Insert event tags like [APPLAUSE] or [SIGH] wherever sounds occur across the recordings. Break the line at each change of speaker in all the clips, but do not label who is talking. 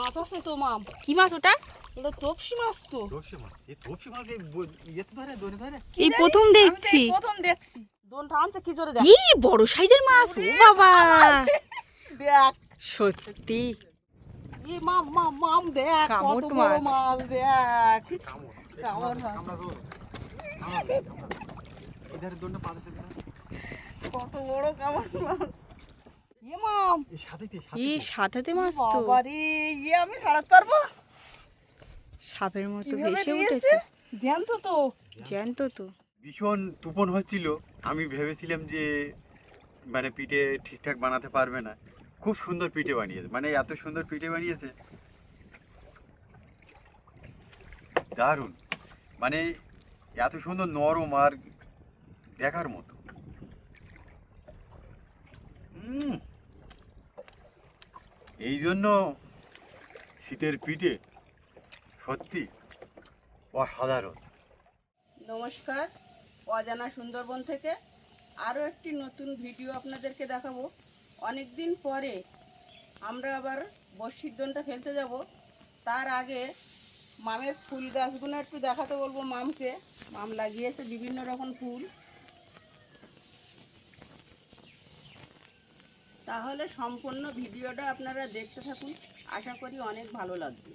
মাছ আছে তো মাম
কি মাছ ওটা?
এটা তপসি মাছ তো।
তোপসে মাছ? এই তোপসে মাছ এই ধরে দড়ি ধরে?
এই প্রথম
এই
দেখছি।
প্রথম দেখছি। দোনটা আনছে কি জোরে দেখ।
ই বড় সাইজের মাছ ও বাবা।
দেখ।
সত্যি।
ই মাম মাম মাম দেখ কত বড়
মাছ।
দেখ।
কামড়।
কামড় মাছ।
কামড়া গো কামড়া এধারে দড়টা পাতা
কত বড় কামড় মাছ।
সাঁতাতে মাছ তো।
বাবা রে আমি সারাতে পারব?
সাপের মতো ভেসে উঠেছে।
জ্যান্ত তো।
জ্যান্ত তো।
ভীষণ তুপন হচ্ছিল। আমি ভেবেছিলাম যে মানে পিঠে ঠিকঠাক বানাতে পারবে না। খুব সুন্দর পিঠে বানিয়েছে। মানে এত সুন্দর পিঠে বানিয়েছে। দারুণ। মানে এত সুন্দর নরম আর দেখার মতো। উম, এই জন্য শীতের পিঠে সত্যি অসাধারণ।
নমস্কার, অজানা সুন্দরবন থেকে আরও একটি নতুন ভিডিও আপনাদেরকে দেখাবো। অনেক দিন পরে আমরা আবার বর্ষির দনটা ফেলতে যাব। তার আগে মামের ফুল গাছগুলো একটু দেখাতে বলব মামকে। মাম লাগিয়েছে বিভিন্ন রকম ফুল। তাহলে সম্পূর্ণ ভিডিওটা আপনারা দেখতে থাকুন। আশা করি অনেক ভালো লাগবে।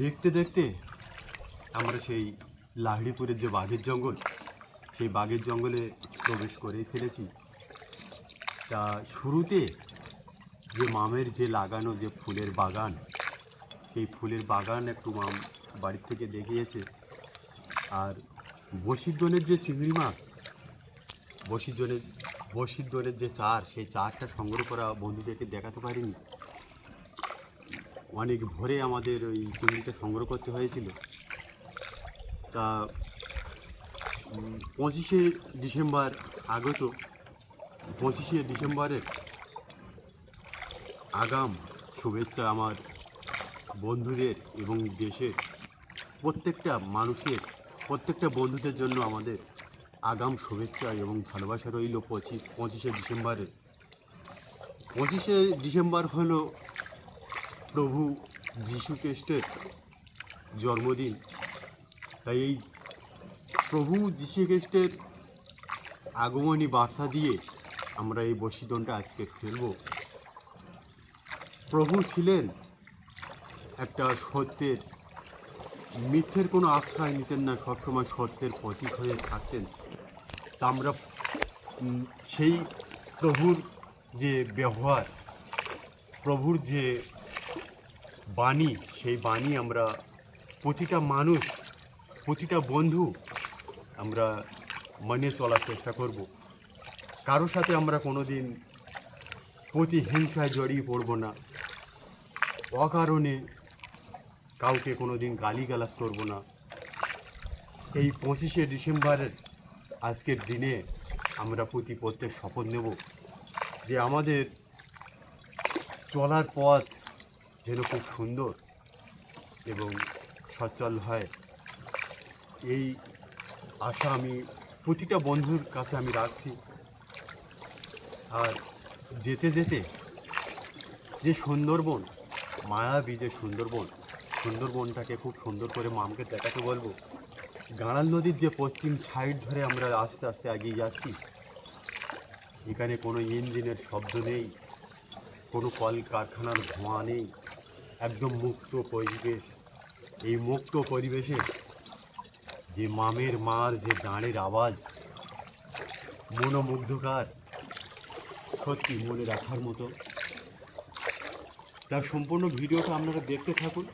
দেখতে দেখতে আমরা সেই লাহড়িপুরের যে বাঘের জঙ্গল, সেই বাঘের জঙ্গলে প্রবেশ করেই ফেলেছি। তা শুরুতে যে মামের যে লাগানো যে ফুলের বাগান, সেই ফুলের বাগান একটু মাম বাড়ির থেকে দেখিয়েছে। আর বসির বসিদ্দনের যে চিংড়ি মাছ বসিদ্দনের বসিদ্দনের যে চার, সেই চারটা সংগ্রহ করা বন্ধুদেরকে দেখাতে পারিনি। অনেক ভোরে আমাদের ওই চিংড়িটা সংগ্রহ করতে হয়েছিল। তা পঁচিশে ডিসেম্বর আগত, পঁচিশে ডিসেম্বরের আগাম শুভেচ্ছা আমার বন্ধুদের এবং দেশের প্রত্যেকটা মানুষের, প্রত্যেকটা বন্ধুদের জন্য আমাদের আগাম শুভেচ্ছা এবং ভালোবাসা রইল পঁচিশ, পঁচিশে ডিসেম্বরে। পঁচিশে ডিসেম্বর হলো প্রভু যীশু খ্রিস্টের জন্মদিন। তাই এই প্রভু যীশু খ্রিস্টের আগমনী বার্তা দিয়ে আমরা এই বসিদনটা আজকে ফেলব। প্রভু ছিলেন একটা সত্যের মিথ্যের কোনো আশ্রয় নিতেন না, সবসময় সত্যের প্রতীক হয়ে থাকতেন। তা আমরা সেই প্রভুর যে ব্যবহার, প্রভুর যে বাণী, সেই বাণী আমরা, প্রতিটা মানুষ, প্রতিটা বন্ধু আমরা মানে চলার চেষ্টা করব। কারও সাথে আমরা কোনো দিন প্রতিহিংসায় জড়িয়ে পড়ব না। অকারণে কাউকে কোনো দিন গালিগালাজ করব না। এই পঁচিশে ডিসেম্বরের আজকের দিনে আমরা প্রতি প্রত্যেক শপথ নেব যে আমাদের চলার পথ যেন খুব সুন্দর এবং সচল হয়। এই আশা আমি প্রতিটা বন্ধুর কাছে আমি রাখছি। আর যেতে যেতে যে সুন্দরবন, মায়াবী যে সুন্দরবন সুন্দরবনটাকে খুব সুন্দর করে মামকে দেখাতে বলব। গাঁড়াল নদীর যে পশ্চিম সাইড ধরে আমরা আস্তে আস্তে এগিয়ে যাচ্ছি, এখানে কোনো ইঞ্জিনের শব্দ নেই, কোনো কল কারখানার ধোঁয়া নেই, একদম মুক্ত পরিবেশ। এই মুক্ত পরিবেশে যে মামের মার, যে গানের আওয়াজ, মনোমুগ্ধকার, সত্যি মনে রাখার মতো। তার সম্পূর্ণ ভিডিওটা আপনারা দেখতে থাকুন।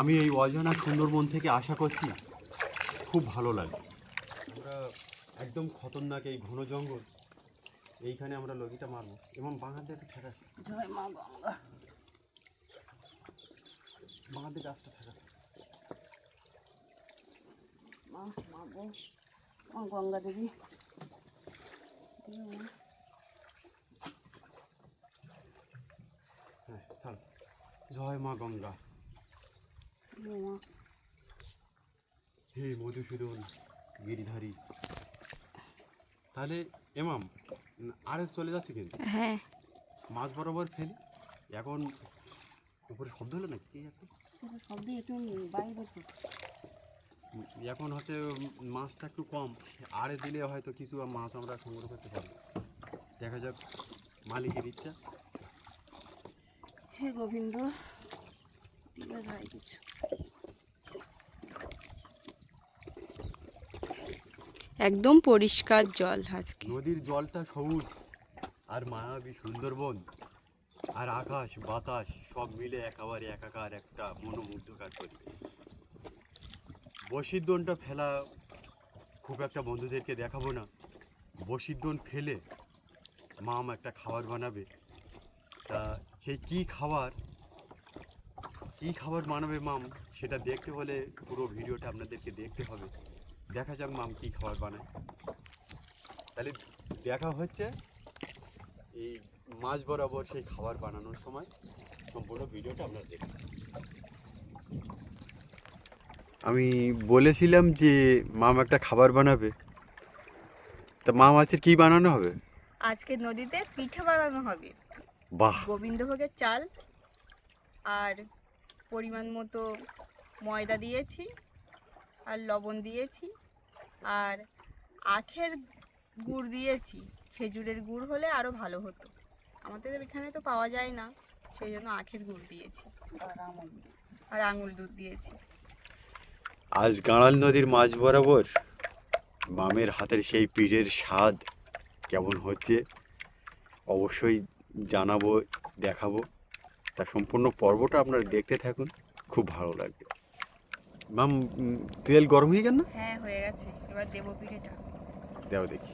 আমি এই অজানা সুন্দরবন থেকে আশা করছি খুব ভালো লাগে। আমরা একদম খতরনাক এই ঘন জঙ্গল। এইখানে আমরা লগিটা মারবো এবং বাঙালিদের ঠেকা
জয় মা গঙ্গা।
বাঙালিদের গাছটা ঠেকা
মা মা মা গঙ্গা দেবী।
হ্যাঁ জয় মা গঙ্গা। হে মধুসূদন গিরিধারী। তাহলে এমাম আরে চলে যাচ্ছে কিন্তু।
হ্যাঁ।
মাছ বরাবর ফেলি। এখন উপরে শব্দ হলো না কি একটা
শব্দ একটু বাইরে
এখন হচ্ছে মাছটা একটু কম। আড়ে দিলে হয়তো কিছু মাছ আমরা সংগ্রহ করতে পারব দেখা যাক মালিকের ইচ্ছা।
হে গোবিন্দ দিলে যাই কিছু।
একদম পরিষ্কার জল আজকে।
নদীর জলটা সবুজ আর মায়াবী সুন্দরবন আর আকাশ বাতাস সব মিলে একেবারে একাকার একটা মনোমুগ্ধকার পরিবেশ। বসিদ্দনটা ফেলা খুব একটা বন্ধুদেরকে দেখাবো না। বসিদ্দন ফেলে মাম একটা খাবার বানাবে। তা সেই কী খাবার কী খাবার বানাবে মাম? সেটা দেখতে হলে পুরো ভিডিওটা আপনাদেরকে দেখতে হবে। দেখা যাক মাম কী খাবার বানায়। তাহলে দেখা হচ্ছে এই মাছ বরাবর সেই খাবার বানানোর সময়। সম্পূর্ণ ভিডিওটা আপনারা দেখুন আমি বলেছিলাম যে মাম একটা খাবার বানাবে। তা মা মাছের কি বানানো হবে?
আজকে নদীতে পিঠে বানানো হবে।
বাহ!
গোবিন্দভোগের চাল আর পরিমাণ মতো ময়দা দিয়েছি আর লবণ দিয়েছি আর আখের গুড় দিয়েছি। খেজুরের গুড় হলে আরও ভালো হতো। আমাদের এখানে তো পাওয়া যায় না সেই জন্য আখের গুড় দিয়েছি।
আর
আঙুল দুধ দিয়েছি।
আজ গাঁড়াল নদীর মাছ বরাবর মামের হাতের সেই পিঠের স্বাদ কেমন হচ্ছে অবশ্যই জানাব দেখাবো। তা সম্পূর্ণ পর্বটা আপনারা দেখতে থাকুন। খুব ভালো লাগবে। মাম তেল গরম হয়ে গেল না?
হ্যাঁ হয়ে গেছে। এবার দেবো পিঠেটা।
দেও দেখি।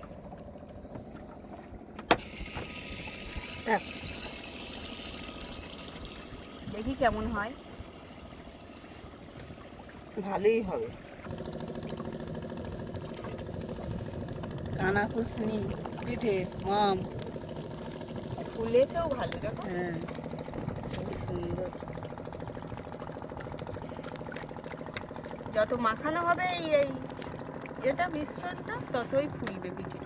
দেখি। কেমন হয়।
ভালোই হবে। কানা কুসনি পিঠে মাম
ফুলেছেও ভালো দেখো।
হ্যাঁ।
যত মাখানো হবে এই এই, এটা মিশ্রণটা, ততই ফুলবে পিঠে।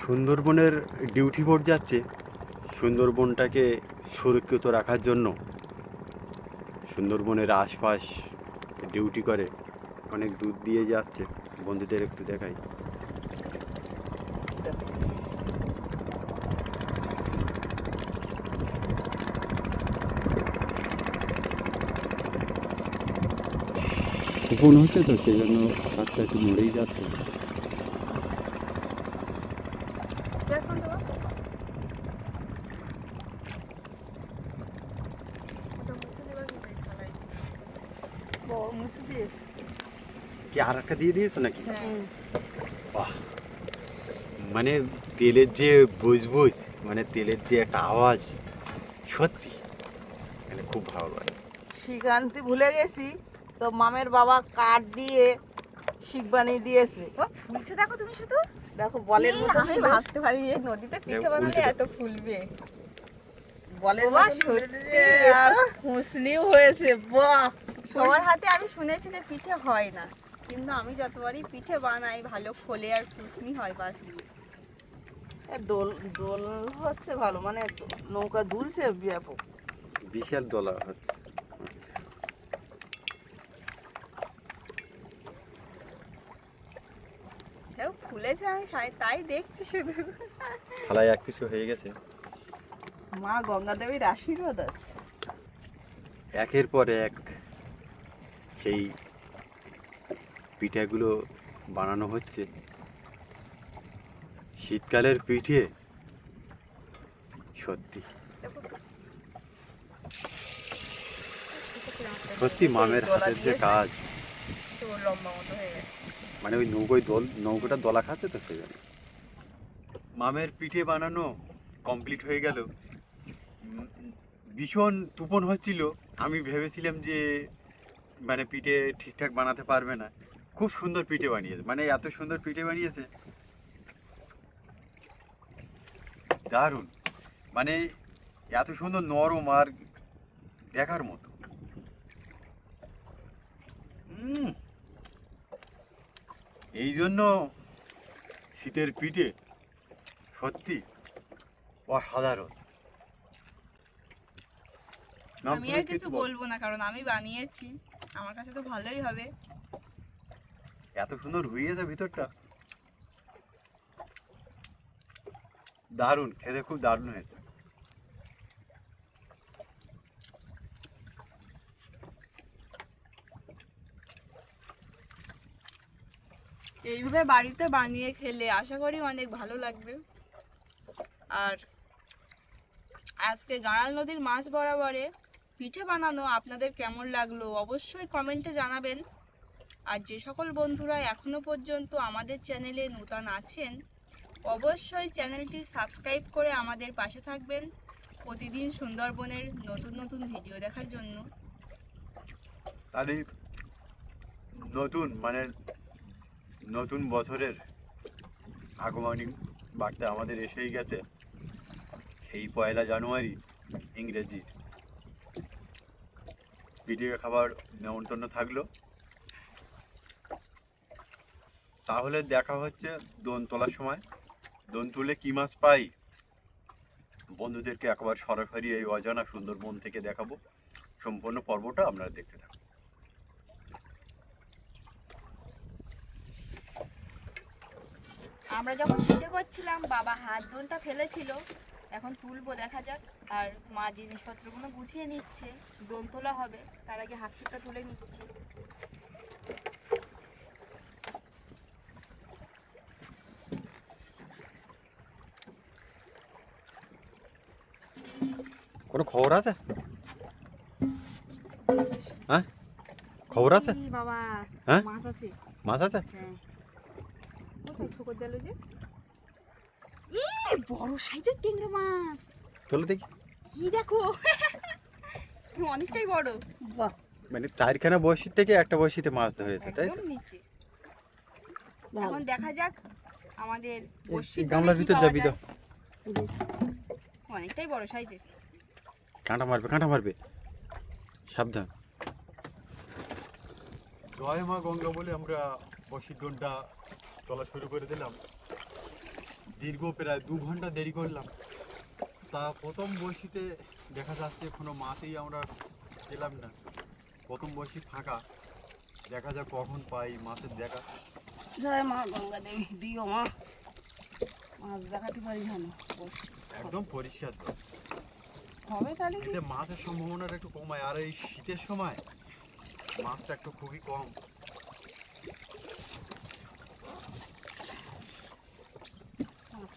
সুন্দরবনের ডিউটি বোর্ড যাচ্ছে সুন্দরবনটাকে সুরক্ষিত রাখার জন্য। সুন্দরবনের আশপাশ ডিউটি করে, অনেক দূর দিয়ে যাচ্ছে। বন্ধুদের একটু দেখাই। কুপন হচ্ছে তো সেই জন্য হাতটা একটু মরেই যাচ্ছে কি আর একটা দিয়ে দিয়েছ নাকি?
হ্যাঁ।
বাহ। মানে তেলের যে বুঝবুঝ মানে তেলের যে একটা আওয়াজ সত্যি মানে খুব ভালো লাগে
শিখ আনতে ভুলে গেছি। তো মামের বাবা কাঠ দিয়ে শিখ বানিয়ে দিয়েছে।
ও ফুলছে দেখো তুমি শুধু?
দেখো বলের মতো
আমি ভাবতে পারি এই নদীতে পিঠে বানালে এত ফুলবে।
বলের মতো
সত্যি।
আর কুসনিও হয়েছে বাহ।
সবার হাতে আমি শুনেছি যে পিঠে হয় না। কিন্তু আমি যতবারই পিঠে বানাই ভালো ফোলে আর খুশনি হয় পাশ দিয়ে।
দোল দোল হচ্ছে ভালো মানে নৌকা দুলছে ব্যাপক।
বিশাল দলা হচ্ছে
দেখো সাই- তাই দেখছি শুধু।
থালায় এক কিছু হয়ে গেছে।
মা গঙ্গা দেবীর আশীর্বাদ আছে।
একের পর এক সেই পিঠাগুলো বানানো হচ্ছে। শীতকালের পিঠে। সত্যি। সত্যি মামের হাতের যে কাজ।
লম্বা মতো হয়ে গেছে।
মানে ওই নৌকোয় দোল নৌকোটা দলা খাচ্ছে তো সেই মামের পিঠে বানানো কমপ্লিট হয়ে গেল। ভীষণ তুপন হচ্ছিল। আমি ভেবেছিলাম যে মানে পিঠে ঠিকঠাক বানাতে পারবে না। খুব সুন্দর পিঠে বানিয়েছে। মানে এত সুন্দর পিঠে বানিয়েছে। দারুণ। মানে এত সুন্দর নরম আর দেখার মতো। উম, এই জন্য শীতের পিঠে সত্যি অসাধারণ।
আমি আর কিছু বলব না কারণ আমি বানিয়েছি। আমার কাছে তো ভালোই হবে।
এত সুন্দর হয়েছে ভিতরটা। দারুণ খেতে খুব দারুণ হয়েছে।
এইভাবে বাড়িতে বানিয়ে খেলে আশা করি অনেক ভালো লাগবে। আর আজকে গাঁড়াল নদীর মাছ বরাবরে পিঠে বানানো আপনাদের কেমন লাগল অবশ্যই কমেন্টে জানাবেন। আর যে সকল বন্ধুরা এখনও পর্যন্ত আমাদের চ্যানেলে নূতন আছেন, অবশ্যই চ্যানেলটি সাবস্ক্রাইব করে আমাদের পাশে থাকবেন প্রতিদিন সুন্দরবনের নতুন নতুন ভিডিও দেখার জন্য।
তাহলে নতুন মানে নতুন বছরের আগমনী বার্তা আমাদের এসেই গেছে সেই পয়লা জানুয়ারি ইংরেজি। পিঠে খাবার নেমন্তন্ন থাকল। তাহলে দেখা হচ্ছে দোন তোলার সময়। দোন তুলে কী মাছ পাই? বন্ধুদেরকে একবার সরাসরি এই অজানা সুন্দরবন থেকে দেখাবো। সম্পূর্ণ পর্বটা আপনারা দেখতে থাকুন।
আমরা যখন পিঠে করছিলাম বাবা হাত দোনটা ফেলেছিল। এখন তুলবো দেখা যাক। আর মা জিনিসপত্রগুলো গুছিয়ে নিচ্ছে দোন তোলা হবে। তার আগে হাফসিটা তুলে নিচ্ছি।
কোনো খবর আছে? হ্যাঁ? খবর আছে?
বাবা
হ্যাঁ?
মাছ আছে।
মাছ আছে?
হ্যাঁ। ঠোকর দিল যে ই বড় সাইজের টেংরা মাছ!
চলো দেখি।
কি দেখো অনেকটাই বড়।
বাহ।
মানে চারখানা বয়সীর থেকে একটা বয়সীতে মাছ ধরেছে তাই তো?
নিচে। এখন দেখা যাক আমাদের বড়শির
গামলার ভিতর যাবি তো।
অনেকটাই বড় সাইজের।
কাঁটা মারবে কাঁটা মারবে। সাবধান। জয় মা গঙ্গা বলে আমরা বসির দোনটা চলা শুরু করে দিলাম। দীর্ঘ প্রায় দু ঘণ্টা দেরি করলাম। তা প্রথম বসিতে দেখা যাচ্ছে কোনো মাছই আমরা পেলাম না। প্রথম বসি ফাঁকা। দেখা যাক কখন পাই মাছের দেখা।
জয় মা গঙ্গা দেবী দিও মা। মাছ দেখাতে পারি
একদম পরিষ্কার জল
হবে তাহলে
এতে মাছের সম্ভাবনাটা একটু কমায়। আর এই শীতের সময় মাছটা একটু খুবই কম।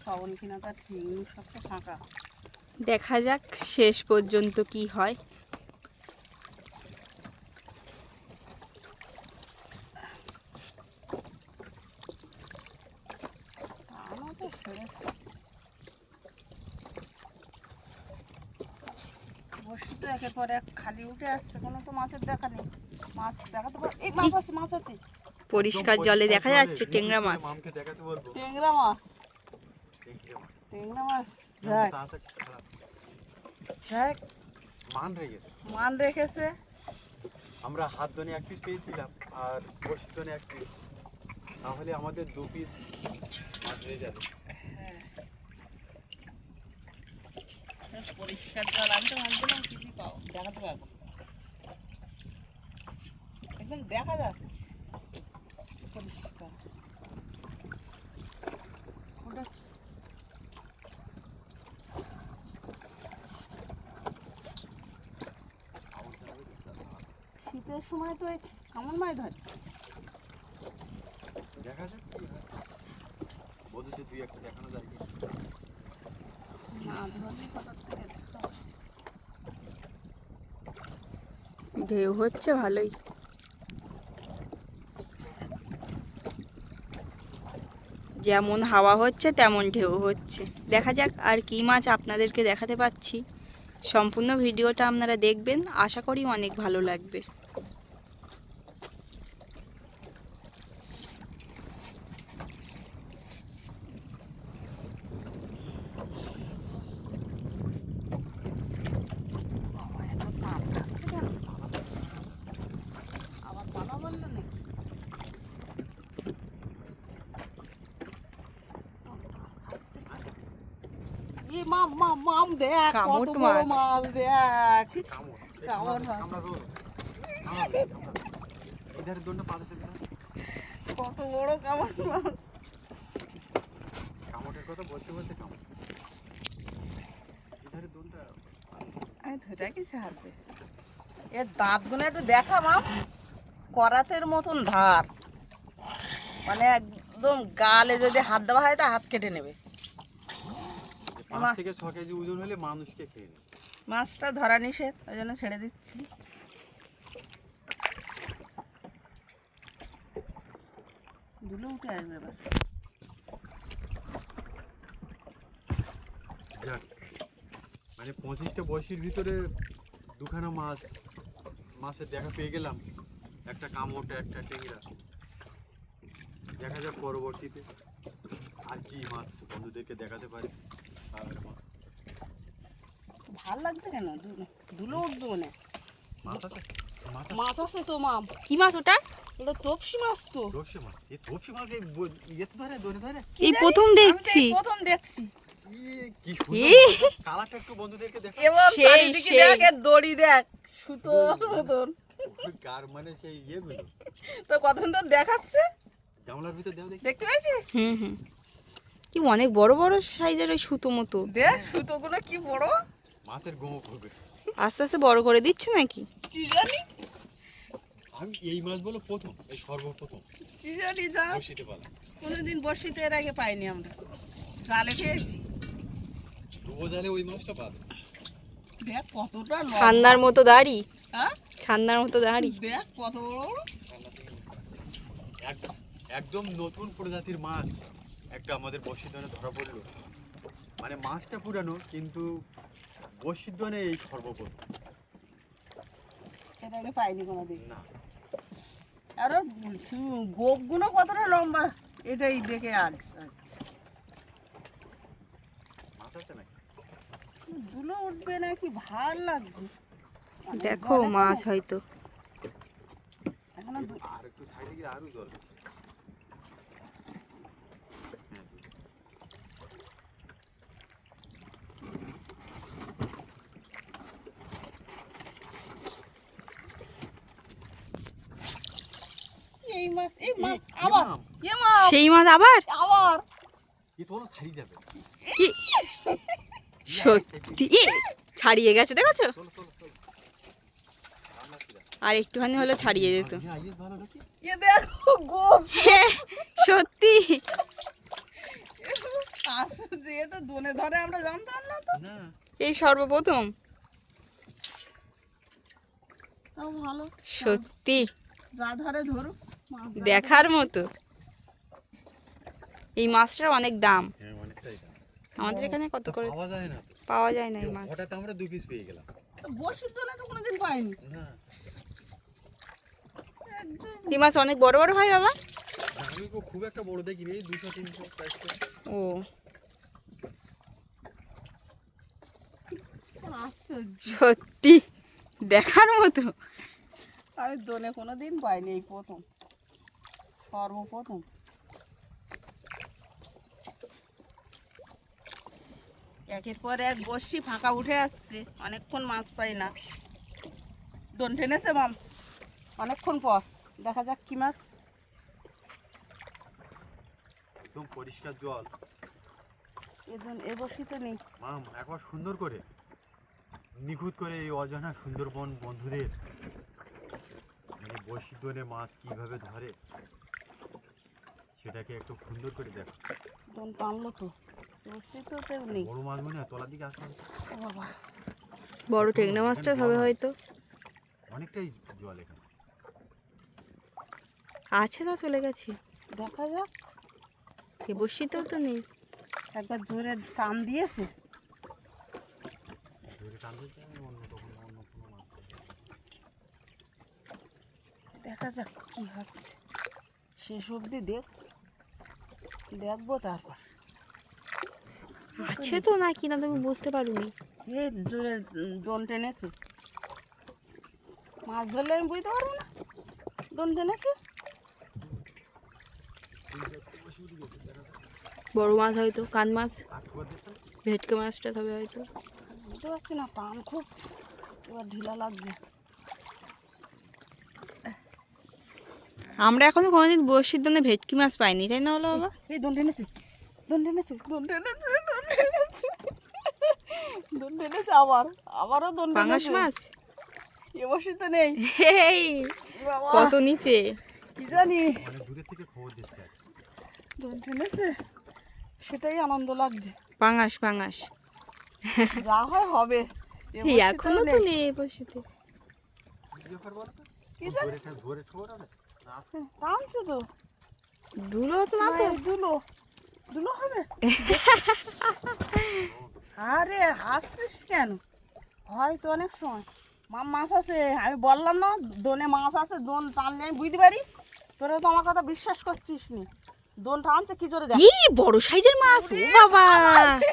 মাছ পাবো না কিনা তার ঠিক নেই সব তো ফাঁকা।
দেখা যাক শেষ পর্যন্ত কি হয়।
তো সেরেছে বসি তো একের পর এক খালি উঠে আসছে কোনো তো মাছের দেখা নেই। মাছ দেখাতে পার এই মাছ আছে মাছ আছে।
পরিষ্কার জলে দেখা যাচ্ছে টেংরা মাছ।
টেংরা মাছ?
টেংরা মাছ।
যাক
মান রেগে
মান রেখেছে।
আমরা হাত ধনে এক পিস পেয়েছিলাম আর বসি ধনে এক পিস তাহলে আমাদের দু পিস মাছ হয়ে যাবে।
পরিষ্কার জল আমি তো ভাবছিলাম কিছু পাও দেখাতে পারব একদম দেখা যাচ্ছে। পরিষ্কার ওটা কি? শীতের সময় তো এই কেমন মাছ ধরে।
দেখা যাক দুই একটা দেখানো যায়?
ঢেউ হচ্ছে ভালোই। যেমন হাওয়া হচ্ছে তেমন ঢেউ হচ্ছে। দেখা যাক আর কি মাছ আপনাদেরকে দেখাতে পাচ্ছি। সম্পূর্ণ ভিডিওটা আপনারা দেখবেন। আশা করি অনেক ভালো লাগবে
বাবা, এত পাপ লাগছে কেন? আবার পালা বলল নাকি ই মাম মাম মাম দেখ কত বড় মাছ। দেখ
কামড় এই
কামড়
কামড়,
মাছ।
কামড়াবে ওরা। কামড়াবে, কামড়াবে। এধারে দোনটা পা দিছে কিনা?
কত বড় কামড় মাছ
কামড়ের কথা বলতে বলতে কামড় এধারে দোনটা।
আমি ধরে কি ছাড়বে এর দাঁতগুলো একটু দেখা মাম করাচের মতন ধার মানে একদম গালে যদি হাত দেওয়া হয় তা হাত কেটে নেবে
পাঁচ থেকে ছ কেজি ওজন হলে মানুষকে খেয়ে নেবে
মাছটা ধরা নিষেধ ওই জন্য ছেড়ে দিচ্ছি। দুলো উঠে আসবে এবার।
যাক মানে পঁচিশটা বয়সের ভিতরে দুখানা মাছ মাছের দেখা পেয়ে গেলাম। একটা কামড় একটা টেংরা। দেখা যাক পরবর্তীতে আর কি মাছ বন্ধুদেরকে দেখাতে পারি।
ভালো লাগছে কেন? দুলো দুলো উঠবে মনে
মাছ আছে? মাছ আছে।
তো মাম
কি মাছ ওটা?
তপসি মাছ তো।
তপসি মাছ। এই তপসি মাছ এই ব- ধরে ধরে? ধরে
এই প্রথম দেখছি।
প্রথম দেখছি।
ইয়ে, কি কালারটা একটু বন্ধুদেরকে দেখা।
এবং চারিদিকে দেখ দড়ি দেখ মতন।
গার মানে সেই ইয়েগুলো?
তো কতক্ষণ তো দেখাচ্ছে?
গামলার ভিতর দেও
দেখতে পাচ্ছি
হুম হুম। কি অনেক বড় বড় সাইজের ওই সুতো মতো?
দেখ সুতোগুলো কি বড়?
মাছের গোমক হবে
আস্তে আস্তে বড় করে দিচ্ছে নাকি?
কি জানি?
আমি এই মাছগুলো প্রথম এই সর্বপ্রথম।
কি জানি যা।
বসিতে পারলাম
কোনোদিন বর্ষিতে এর আগে পাইনি আমরা। জালে পেয়েছি
ডুবো জালে ওই মাছটা পাবে
দেখ কতটা।
ছান্নার মতো দাড়ি।
হ্যাঁ?
ছান্নার মতো দাড়ি।
দেখ কত বড় বড়।
একদম নতুন প্রজাতির মাছ। একটা আমাদের বসিদ্ধনে ধরা পড়ল। মানে মাছটা পুরানো কিন্তু বসিদ্ধনে এই সর্বপ্রথম।
আগে পাইনি কোনোদিন।
না।
আর গোপগুলো কতটা লম্বা এটাই দেখে আজ আচ্ছা।
মাছ আছে নাকি?
দুলো উঠবে না কি ভালো লাগছে।
দেখো মাছ হয়তো।
এখনও
আর একটু সাইডে গিয়ে আরও জল
মাছ এই মাছ
এ, এ
আবার? এ মাছ
সেই মাছ আবার
আবার
এ তোমার ছাড়িয়ে যাবে
সত্যি ছাড়িয়ে গেছে দেখেছ। আর একটুখানি হলে ছাড়িয়ে যেত। সত্যি?
আসে যেহেতু দোনে ধরে আমরা জানতাম না তো।
এই সর্বপ্রথম।
ভালো।
সত্যি?
যা ধরে ধরুক।
দেখার মতো। এই মাছটার অনেক দাম।
হ্যাঁ অনেকটাই দাম।
আমাদের এখানে কত করে?
পাওয়া যায় না তো।
পাওয়া যায় না এই মাছ।
হঠাৎ আমরা দু পিস পেয়ে গেলাম।
তো তো কোনোদিন পাইনি।
না।
এই মাছ অনেক বড় বড় হয় বাবা?
আমি খুব একটা বড় দেখিনি এই
ও। সত্যি দেখার মতো।
আমি দোনে কোনোদিন পাইনি এই প্রথম। সর্বপ্রথম। একের পর এক বসি ফাঁকা উঠে আসছে। অনেকক্ষণ মাছ পাই না। দোন টেনেছে মাম অনেকক্ষণ পর। দেখা যাক কি মাছ।
একদম পরিষ্কার জল।
এজন এ বসি তো নেই।
মাম একবার সুন্দর করে। নিখুঁত করে এই অজানা সুন্দরবন বন্ধুদের। মানে বসি ধরে মাছ কীভাবে ধরে। সেটাকে একটু সুন্দর করে দেখো।
দোন টানলো তো। বসি তো কেউ নেই।
বড় মাছ মনে হয় তলার দিকে আসবে
বাবা।
বড় টেকনা মাছটা হবে হয়তো।
অনেকটাই জল এখানে।
আছে না চলে গেছে?
দেখা যাক।
এ বসিতেও তো নেই।
একবার জোরে টান দিয়েছে।
অন্য তখন অন্য কোনো মাছ
দেখা যাক কি হচ্ছে শেষ অবধি দেখ। দেখব তারপর।
আছে তো নাকি না তুমি বুঝতে পারোনি?
এ জোরে দোন টেনেছে। মাছ ধরলে আমি বুঝতে পারব না। দোন টেনেছে?
বড় মাছ হয়তো কান মাছ? ভেটকি মাছটা তবে হয়তো।
বুঝতে পারছি না পান খুব। এবার ঢিলা লাগছে
আমরা এখনও কোনোদিন বড়শির জন্য ভেটকি মাছ পাইনি তাই না হলো বাবা?
এই দোন টেনেছি দোন টেনেছি দোন টেনেছি দোন টেনেছি দোন টেনেছে আবার আবারও দোন
পাঙাশ মাছ?
এ বসে তো নেই।
এই কত নিচে?
কি জানি।
দূরের থেকে খবর দিচ্ছে
দোন টেনেছে সেটাই আনন্দ লাগছে।
পাঙাশ পাঙাশ।
যা হয় হবে
এখনও তো
নেই।
বসিতে
কি
জানি?
ধরে ধরে আজকে
টানছে তো?
না
দুলো দুলো হবে? আরে হাসছিস কেন? হয় তো অনেক সময়। মা মাছ আছে আমি বললাম না দোনে মাছ আছে দোন টানলে আমি বুঝতে পারি। তোরা তো আমার কথা বিশ্বাস করছিস নি। দোন টানছে কি জোরে দেখ।
ই বড় সাইজের মাছ বাবা।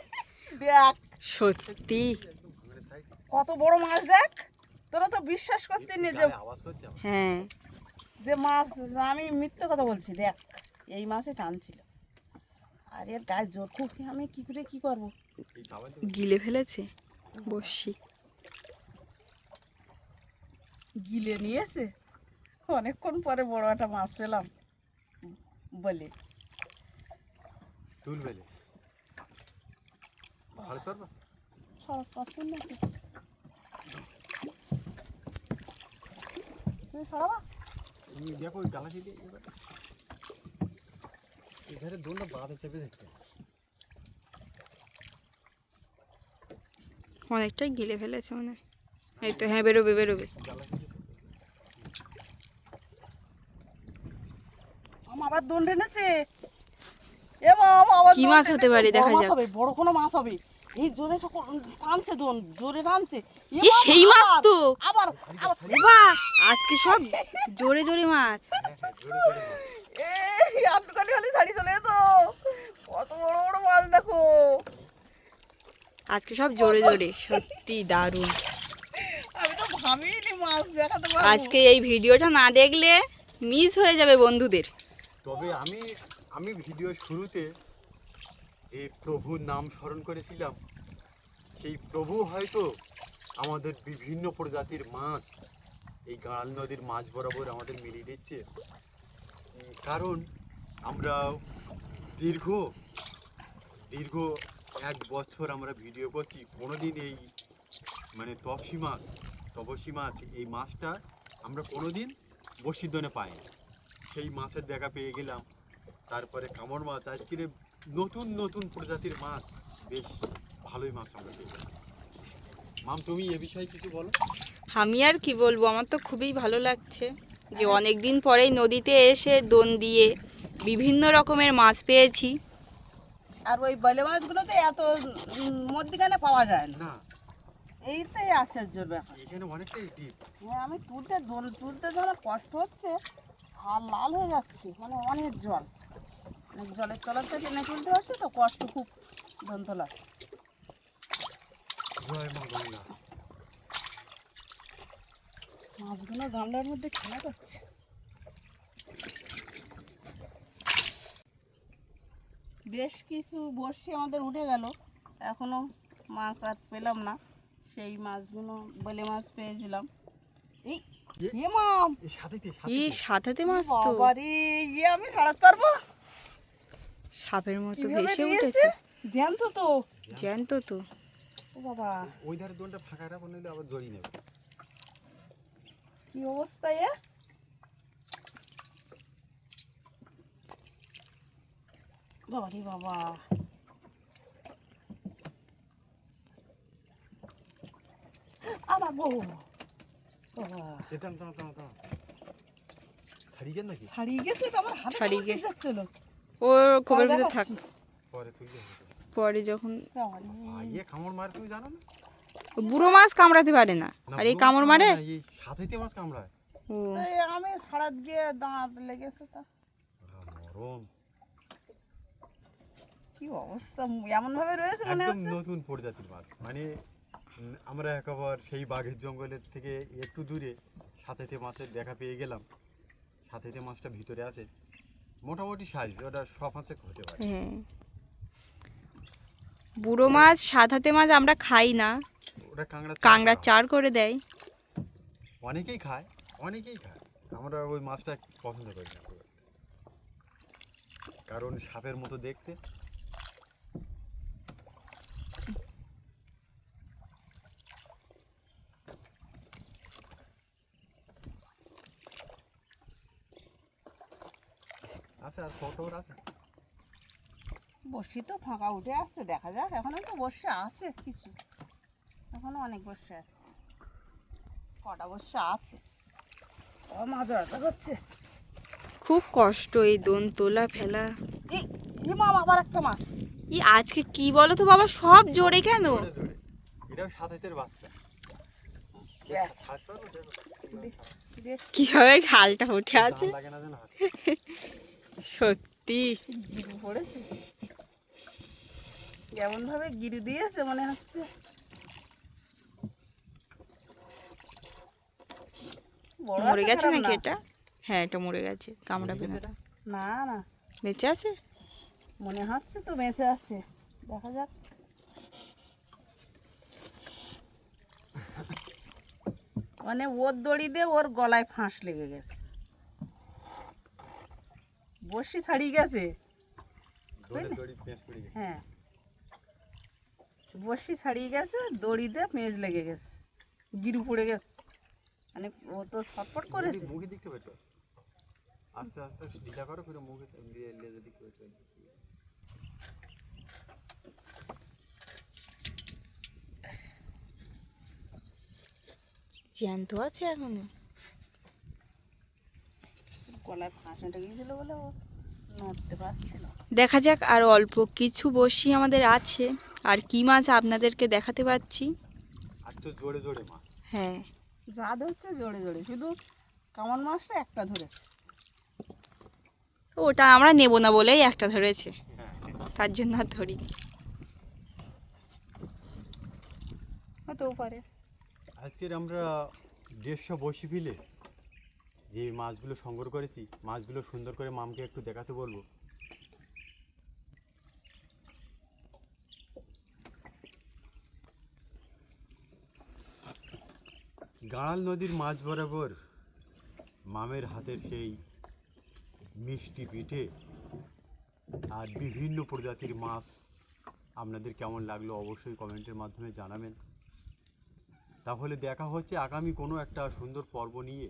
[LAUGHS]
দেখ।
সত্যি।
কত বড় মাছ দেখ। তোরা তো বিশ্বাস করতে নি যে
গায়ে আওয়াজ করছে আমার।
হ্যাঁ।
যে মাছ আমি মিথ্যে কথা বলছি দেখ এই মাছে টানছিল আর এর গায়ে জোর খুব আমি কি করে কি করব?
গিলে ফেলেছে? বসি।
গিলে নিয়েছে? অনেকক্ষণ পরে বড় একটা মাছ পেলাম বলে।
ভালো করবা?
সব তুমি সরাবা?
তুমি দেখো ওই গালাসি দিয়ে এধারে বাঁধা চেপে দেখতে
অনেকটাই গিলে ফেলেছে মনে হয়। এই তো হ্যাঁ বেরোবে বেরোবে
আমার আবার দোন টেনেছে এ বাবা
কি মাছ হতে পারে? দেখা যাক।
বড় কোনো মাছ হবে এই জোরে টানছে দোন জোরে টানছে এ
ই সেই মাছ তো।
আবার আবার
বাহ আজকে সব জোরে জোরে মাছ।
হ্যাঁ হ্যাঁ
এই আটকানি খালি ছাড়ি চলে যেত। কত বড় বড় মাছ দেখো।
আজকে সব জোরে জোরে সত্যি দারুণ।
আমি তো ভাবিনি মাছ দেখাতে পারব।
আজকে এই ভিডিওটা না দেখলে মিস হয়ে যাবে বন্ধুদের।
তবে আমি আমি ভিডিও শুরুতে যে প্রভুর নাম স্মরণ করেছিলাম, সেই প্রভু হয়তো আমাদের বিভিন্ন প্রজাতির মাছ, এই গাল নদীর মাছ বরাবর আমাদের মিলিয়ে দিচ্ছে। কারণ আমরা দীর্ঘ দীর্ঘ এক বছর আমরা ভিডিও করছি, কোনোদিন এই মানে তপসি মাছ তপসি মাছ, এই মাছটা আমরা কোনোদিন বসিদ্ধনে পাইনি। সেই মাছের দেখা পেয়ে গেলাম, তারপরে কামড় মাছ আজকের নতুন নতুন প্রজাতির মাছ বেশ ভালোই মাছ আমরা পেয়ে মাম তুমি এ বিষয়ে কিছু বলো?
আমি আর কি বলব আমার তো খুবই ভালো লাগছে যে অনেক দিন পরেই নদীতে এসে দোন দিয়ে বিভিন্ন রকমের মাছ পেয়েছি।
আর ওই বলে মাছগুলোতে এত উম, মধ্যিখানে পাওয়া যায় না। এইটাই আশ্চর্যের ব্যাপার।
এখানে অনেকটাই ডিপ
হ্যাঁ আমি তুলতে তুলতে যে আমার কষ্ট হচ্ছে হাল লাল হয়ে যাচ্ছে মানে অনেক জল। অনেক জলের তলাতে টেনে তুলতে হচ্ছে তো কষ্ট খুব দোন তোলা
জয় মা গঙ্গা।
মাছগুলো গামলার মধ্যে খেলা করছে। বেশ কিছু বর্ষি আমাদের উঠে গেল এখনও মাছ আর পেলাম না। সেই মাছগুলো বলে মাছ পেয়েছিলাম। এই
সাঁতাতে মাছ তো।
আমি ছাড়াতে পারব
সাপের মতো ভেসে উঠেছে।
জ্যান্ত তো।
জ্যান্ত তো।
ও বাবা।
ওই ধারে দোনটা ফাঁকা রাখো নইলে আবার জড়িয়ে নেবে।
কি অবস্থা এ? বাবা রে বাবা। আমার বউ। বাবা।
যেতাম তাম তাম তাম ছাড়িয়ে গেল নাকি?
ছাড়িয়ে গেছে তো আমার হাতে
ছাড়িয়ে
ছাড়িয়ে
গে-
যাচ্ছিল।
ওর খবর ভিতরে থাক।
পরে তুই
পরে যখন
কামড় মারে তুমি জানো না?
বুড়ো মাছ কামড়াতে পারে না। আর এই কামড় মারে?
সাথেতে মাছ কামড়ায়।
ও।
আমি ছাড়াত গিয়ে দাঁত লেগেছে তা।
নরম।
কি অবস্থা? এমন ভাবে রয়েছে মনে
একদম নতুন প্রজাতির মাছ। মানে আমরা একবার সেই বাঘের জঙ্গলের থেকে একটু দূরে সাথেতে মাছের দেখা পেয়ে গেলাম। সাথেতে মাছটা ভিতরে আছে। মোটামুটি সাইজ ওটা মাছে হতে পারে।
হ্যাঁ। বুড়ো মাছ সাত হাতে মাছ আমরা খাই না।
ওটা কাঁকড়া
কাংড়া চার করে দেয়।
অনেকেই খায় অনেকেই খায়। আমরা ওই মাছটা পছন্দ করি না কারণ সাপের মতো দেখতে। আছে আর ফটো আছে।
বসি তো ফাঁকা উঠে আসছে দেখা যাক এখনও তো বসে আছে কিছু। এখনও অনেক বসে আছে। কটা বসে আছে। ও মাছ ধরাটা হচ্ছে।
খুব কষ্ট এই দোন তোলা ফেলা।
এই মাম আবার একটা মাছ।
ই আজকে কি বলো তো বাবা সব জোরে কেন।
এটাও সাত বাচ্চা।
কীভাবে খালটা উঠে আছে? [LAUGHS] সত্যি।
গিরু পড়েছে? কেমন ভাবে গিরু দিয়েছে মনে হচ্ছে?
মরে গেছে নাকি
না।
এটা? হ্যাঁ এটা মরে গেছে কামড়াবে না
না না।
বেঁচে আছে?
মনে হচ্ছে তো বেঁচে আছে। দেখা যাক। মানে ওর দড়ি দিয়ে ওর গলায় ফাঁস লেগে গেছে। বসি ছাড়িয়ে গেছে। হ্যাঁ। বসি ছাড়িয়ে গেছে দড়ি দিয়ে পেঁচ লেগে গেছে গিরু পড়ে গেছে। মানে ও তো ছটফট করেছে।
মুখে দেখতে পেতো আস্তে আস্তে ঢিলা করো ফিরে মুখে দিয়ে লেজে দেখতে পেতো
জ্যান্ত আছে এখনও।
গলায় ফাঁস উঠে গিয়েছিল বলে ও। নড়তে পারছিল
দেখা যাক আর অল্প কিছু বসি আমাদের আছে। আর কি মাছ আপনাদেরকে দেখাতে পাচ্ছি?
আর জোরে জোরে মাছ।
হ্যাঁ।
যা ধরছে জোরে জোরে শুধু কামন মাছটা একটা ধরেছে।
ওটা আমরা নেব না বলেই একটা ধরেছে। তার জন্য আর ধরি
হতেও পারে
আজকের আমরা দেড়শো বসি ফিলে যে মাছগুলো সংগ্রহ করেছি, মাছগুলো সুন্দর করে মামকে একটু দেখাতে বলব। গাঁড়াল নদীর মাছ বরাবর মামের হাতের সেই মিষ্টি পিঠে আর বিভিন্ন প্রজাতির মাছ আপনাদের কেমন লাগল অবশ্যই কমেন্টের মাধ্যমে জানাবেন। তাহলে দেখা হচ্ছে আগামী কোনো একটা সুন্দর পর্ব নিয়ে।